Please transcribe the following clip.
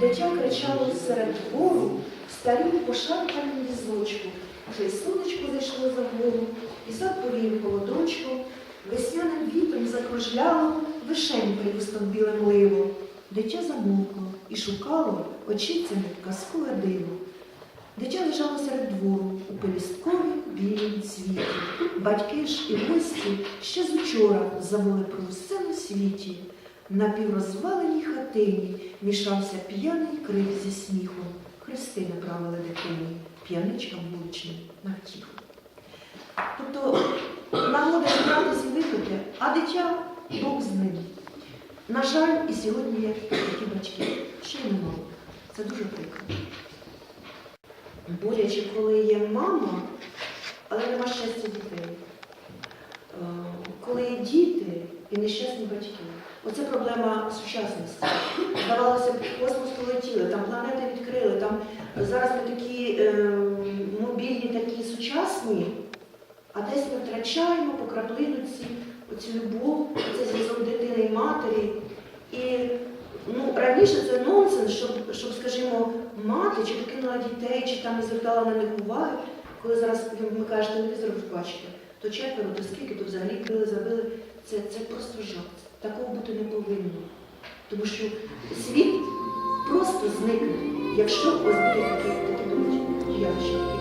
Дитя кричало серед двору, старі пошарпані візочку. Вже й сонечко зайшло за вгору, і сад повів холодочком, весняним вітром закружляло, вишень привустом білим ливо. Дитя замовкло і шукало очицями казкове диво. Дитя лежало серед двору у пелісткові білій цвіті. Батьки ж і гості ще з учора забули про все на світі. На піврозваленій хатині мішався п'яний крик зі сміхом. Хрести направили дитині, п'яничкам на втіху. Тобто нагода зібратися випити, а дитя Бог з ним. На жаль, і сьогодні є такі батьки. Ще й немало. Це дуже прикро. Боляче, коли є мама, але нема щастя дітей. Е, Коли є діти і нещасні батьки. Оце проблема сучасності. Здавалося б, космос полетіли, там планети відкрили, там зараз ми такі е, мобільні, такі сучасні, а десь ми втрачаємо по краплинці оцю любов, це зв'язок дитини і матері. І ну, раніше це нонсенс, щоб, щоб, скажімо, мати чи покинула дітей, чи там не звертала на них уваги. Коли зараз ви вмикаєш телевізор, ви бачите, то четверо, то скільки, то взагалі крили, забили. Це, це просто жах. Такого бути не повинно. Тому що світ просто зникне, якщо у вас буде таке, таке явище.